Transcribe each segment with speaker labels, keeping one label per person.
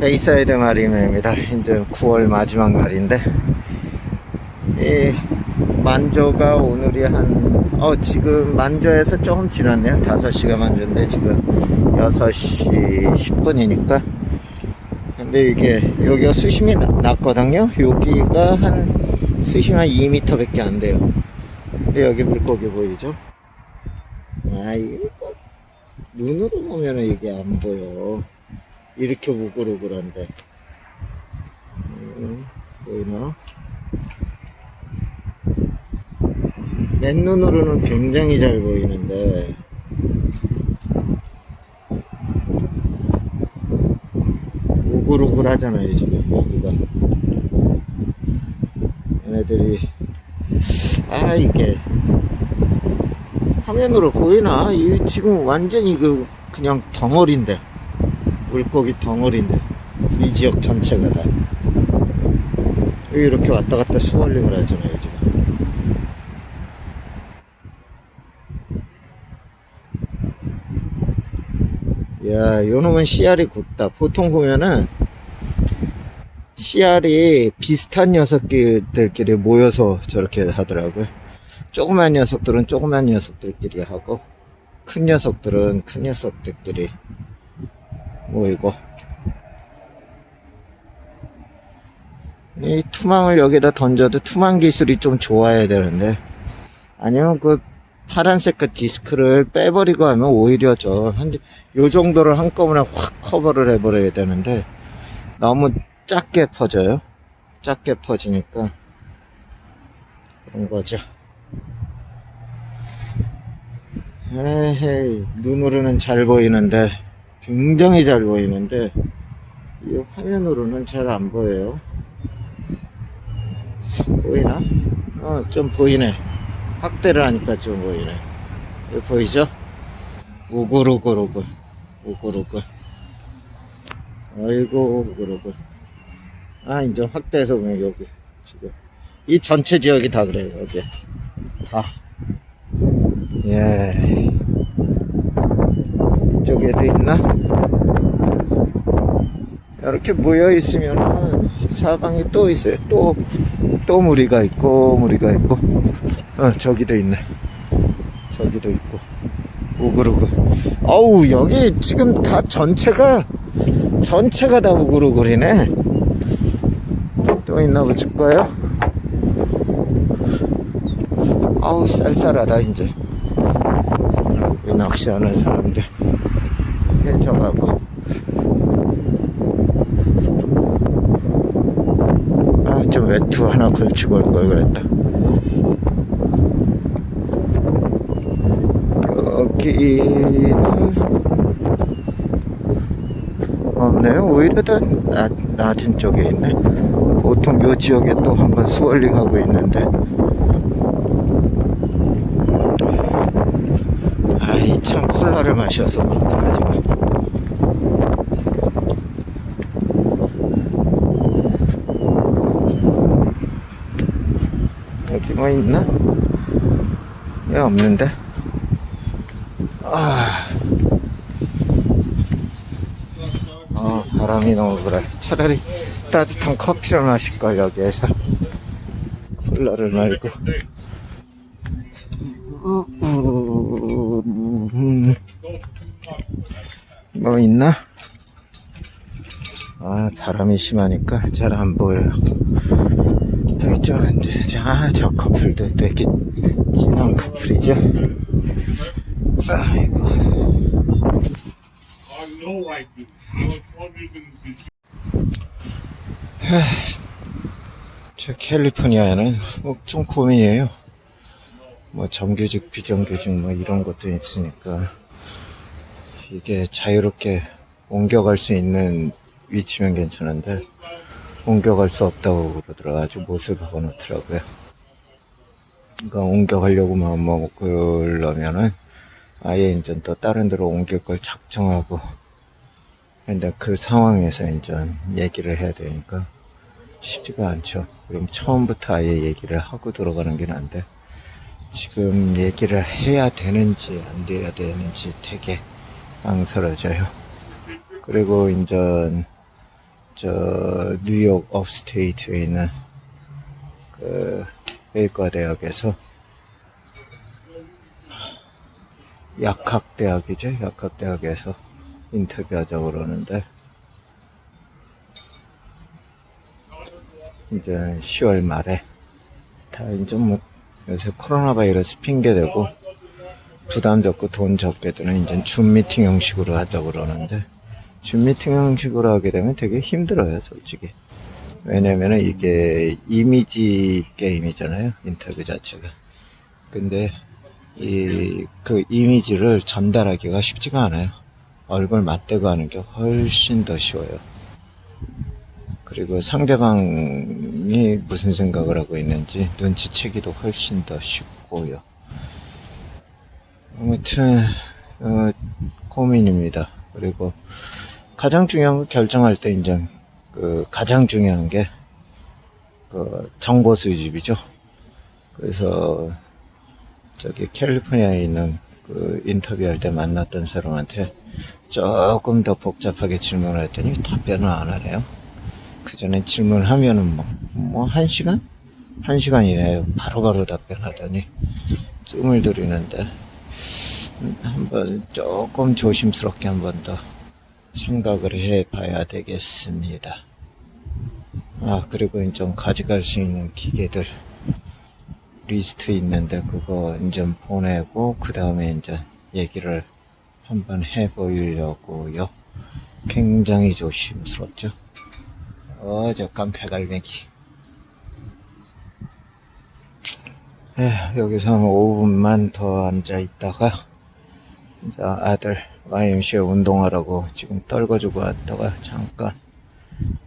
Speaker 1: 베이사이드 마리메입니다. 이제 9월 마지막 날인데, 이 만조가 오늘이 한, 어, 지금 만조에서 조금 지났네요. 5시가 만조인데, 지금 6시 10분이니까. 근데 이게, 여기가 수심이 나- 낮거든요. 여기가 한, 수심 한 2m 밖에 안 돼요. 근데 여기 물고기 보이죠? 아, 이거 눈으로 보면은 이게 안 보여. 이렇게 우글우글한데. 음, 보이나? 맨눈으로는 굉장히 잘 보이는데. 우글우글 하잖아요, 지금, 여기가. 얘네들이, 아, 이게, 화면으로 보이나? 이 지금 완전히 그, 그냥 덩어리인데. 물고기 덩어리인데. 이 지역 전체가 다. 이렇게 왔다 갔다 스월링을 하잖아요, 지금. 야, 요 놈은 씨알이 굵다. 보통 보면은, 씨알이 비슷한 녀석들끼리 모여서 저렇게 하더라고요. 조그만 녀석들은 조그만 녀석들끼리 하고, 큰 녀석들은 큰 녀석들끼리 모이고. 이 투망을 여기다 던져도 투망 기술이 좀 좋아야 되는데, 아니면 그 파란색 그 디스크를 빼버리고 하면 오히려 저, 한, 요 정도를 한꺼번에 확 커버를 해버려야 되는데, 너무 작게 퍼져요. 작게 퍼지니까, 그런 거죠. 에헤이, 눈으로는 잘 보이는데, 굉장히 잘 보이는데, 이 화면으로는 잘 안 보여요. 보이나? 어, 좀 보이네. 확대를 하니까 좀 보이네. 이거 보이죠? 우글우글우글. 우글우글. 아이고, 우글우글. 아, 이제 확대해서 보면 여기. 지금. 이 전체 지역이 다 그래요, 여기. 다. 예. 이쪽에도 있나? 이렇게 모여 있으면 사방에 또 있어요. 또, 또 무리가 있고, 무리가 있고. 어, 저기도 있네. 저기도 있고. 우글우글. 어우, 여기 지금 다 전체가, 전체가 다 우글우글이네. 또 있나 보실까요? 아우, 쌀쌀하다, 이제. 낚시하는 사람들. 해져가고. 아, 좀 외투 하나 걸치고 올 걸 그랬다. 여기는 없네요. 오히려 더 낮, 낮은 쪽에 있네. 보통 요 지역에 또 한번 스월링 하고 있는데. 아이, 참 콜라를 마셔서 그렇구나, 지금. 여기 뭐 있나? 여기 없는데? 아. 어, 바람이 너무 불어. 차라리 따뜻한 커피를 마실걸, 여기에서. 콜라를 말고. 음, 뭐 있나? 아, 바람이 심하니까 잘 안 보여요. 여기 좀, 자, 저 커플도 되게 진한 커플이죠. 아이고. 저 캘리포니아에는 뭐 좀 고민이에요. 뭐 정규직, 비정규직 뭐 이런 것도 있으니까 이게 자유롭게 옮겨갈 수 있는 위치면 괜찮은데 옮겨갈 수 없다고 그러더라. 아주 못을 박아놓더라고요. 그러니까 옮겨가려고 마음 먹으려면은 아예 이제 또 다른 데로 옮길 걸 작정하고 근데 그 상황에서 이제 얘기를 해야 되니까 쉽지가 않죠. 그럼 처음부터 아예 얘기를 하고 들어가는 게 난데 지금 얘기를 해야 되는지 안 돼야 되는지 되게 망설여져요. 그리고 이제 저 뉴욕 업스테이트에 있는 그 의과 대학에서 약학 대학이죠. 약학 대학에서 인터뷰하자고 그러는데 이제 10월 말에 다 이제 뭐 요새 코로나 바이러스 핑계대고 부담 적고 돈 적게 드는 이제 줌 미팅 형식으로 하자고 그러는데 줌 미팅 형식으로 하게 되면 되게 힘들어요, 솔직히. 왜냐면은 이게 이미지 게임이잖아요, 인터뷰 자체가. 근데 이 그 이미지를 전달하기가 쉽지가 않아요. 얼굴 맞대고 하는 게 훨씬 더 쉬워요. 그리고 상대방이 무슨 생각을 하고 있는지 눈치채기도 훨씬 더 쉽고요. 아무튼 어, 고민입니다. 그리고 가장 중요한 거 결정할 때 이제 그 가장 중요한 게 그 정보 수집이죠. 그래서 저기 캘리포니아에 있는 그 인터뷰할 때 만났던 사람한테 조금 더 복잡하게 질문을 했더니 답변을 안 하네요. 그 전에 질문하면은 뭐, 뭐, 한 시간? 한 시간이네요. 바로바로 답변하더니, 뜸을 들이는데, 음, 한번 조금 조심스럽게 한 번 더 생각을 해 봐야 되겠습니다. 아, 그리고 좀 가져갈 수 있는 기계들, 리스트 있는데, 그거 이제 보내고, 그 다음에 이제 얘기를 한번 해보려고요. 굉장히 조심스럽죠. 어, 저 깜패갈매기. 에, 여기서 한 5분만 더 앉아 있다가, 아들 YMCA 운동하라고 지금 떨궈주고 왔다가 잠깐,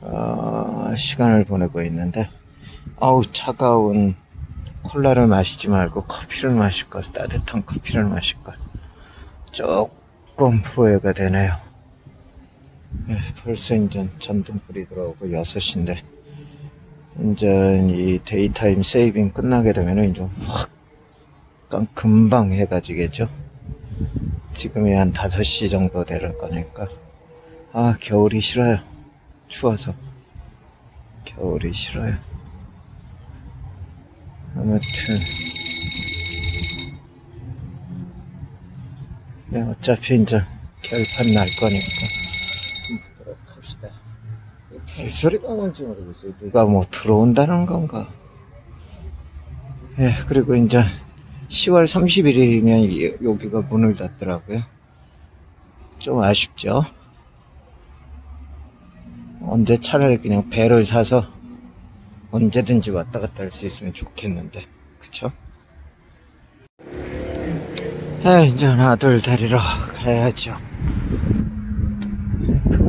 Speaker 1: 어, 시간을 보내고 있는데, 아우, 차가운 콜라를 마시지 말고 커피를 마실 걸, 따뜻한 커피를 마실 걸. 조금 후회가 되네요. 예, 벌써 이제 전등불이 들어오고 6시인데 이제 이 데이타임 세이빙 끝나게 되면은 이제 확 깜- 금방 해가 지겠죠? 지금이 한 5시 정도 되는 거니까. 아 겨울이 싫어요. 추워서. 겨울이 싫어요. 아무튼. 네, 어차피 이제 결판 날 거니까. 벨소리가 뭔지 모르겠어요. 누가 뭐 들어온다는 건가? 예, 그리고 이제 10월 31일이면 여기가 문을 닫더라고요. 좀 아쉽죠? 언제 차라리 그냥 배를 사서 언제든지 왔다 갔다 할 수 있으면 좋겠는데, 그쵸? 에, 이제 아들 데리러 가야죠.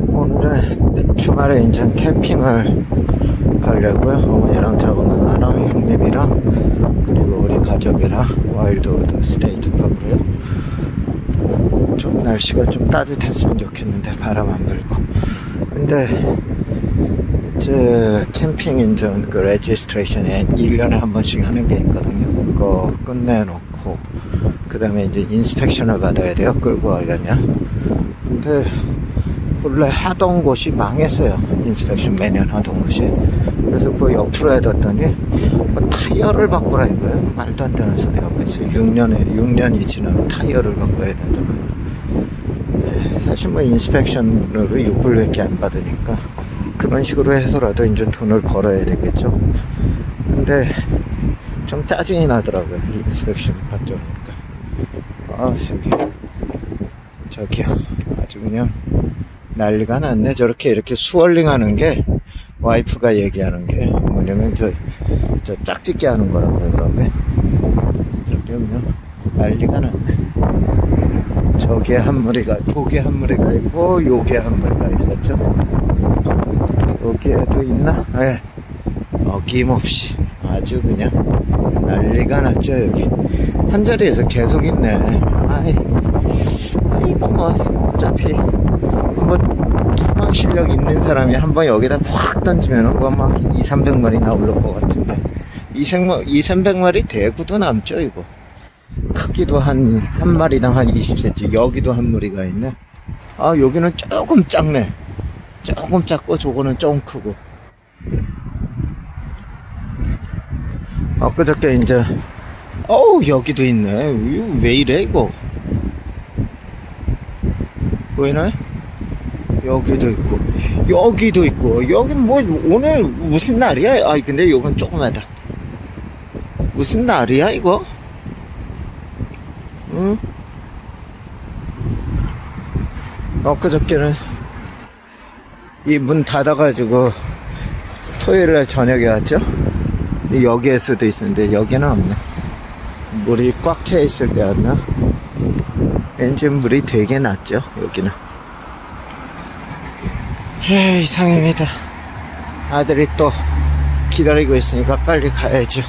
Speaker 1: 오늘은 주말에 이제 캠핑을 가려고요. 어머니랑 저거는 형님이랑 그리고 우리 가족이랑 와일드우드 스테이트 파크로요. 좀 날씨가 좀 따뜻했으면 좋겠는데 바람 안 불고. 근데 이제 캠핑 인전 그 레지스트레이션에 1년에 한 번씩 하는 게 있거든요. 그거 끝내놓고 그 다음에 이제 인스펙션을 받아야 돼요. 끌고 가려면. 근데 원래 하던 곳이 망했어요. 인스펙션 매년 하던 곳이. 그래서 그 옆으로 해뒀더니 뭐 타이어를 바꾸라 이거예요. 말도 안 되는 소리 하고 있어요. 6년에, 6년이 지나면 타이어를 바꿔야 된다는 사실 뭐 인스펙션으로 6불밖에 안 받으니까 그런 식으로 해서라도 이제 돈을 벌어야 되겠죠. 근데 좀 짜증이 나더라고요. 인스펙션 받죠 보니까. 아, 저기, 저기요. 아주 그냥 난리가 났네. 저렇게 이렇게 수월링 하는 게 와이프가 얘기하는 게 뭐냐면 저, 저 짝짓기 하는 거라고 하더라고요. 이렇게 그냥 난리가 났네. 저게 한 무리가, 저게 한 무리가 있고, 요게 한 무리가 있었죠. 여기에도 있나? 예. 어김없이 아주 그냥 난리가 났죠, 여기. 한 자리에서 계속 있네. 아이, 아이고, 뭐, 어차피, 한번 투망 실력 있는 사람이 한 번 여기다 확 던지면은, 그막 2, 300마리 나올 것 같은데. 2, 300마리 대구도 남죠, 이거. 크기도 한, 한 마리당 한 20cm. 여기도 한 무리가 있네. 아, 여기는 조금 작네. 조금 작고 저거는 좀 크고 엊그저께 이제 어우 여기도 있네 왜 이래 이거 보이나요? 여기도 있고 여기도 있고 여기 뭐 오늘 무슨 날이야? 아 근데 이건 조그마다 무슨 날이야 이거? 응? 엊그저께는 이 문 닫아가지고 토요일 날 저녁에 왔죠? 여기에 수도 있었는데 여기는 없네 물이 꽉 차 있을 때였나? 왠지 물이 되게 낮죠 여기는 에이 이상입니다 아들이 또 기다리고 있으니까 빨리 가야죠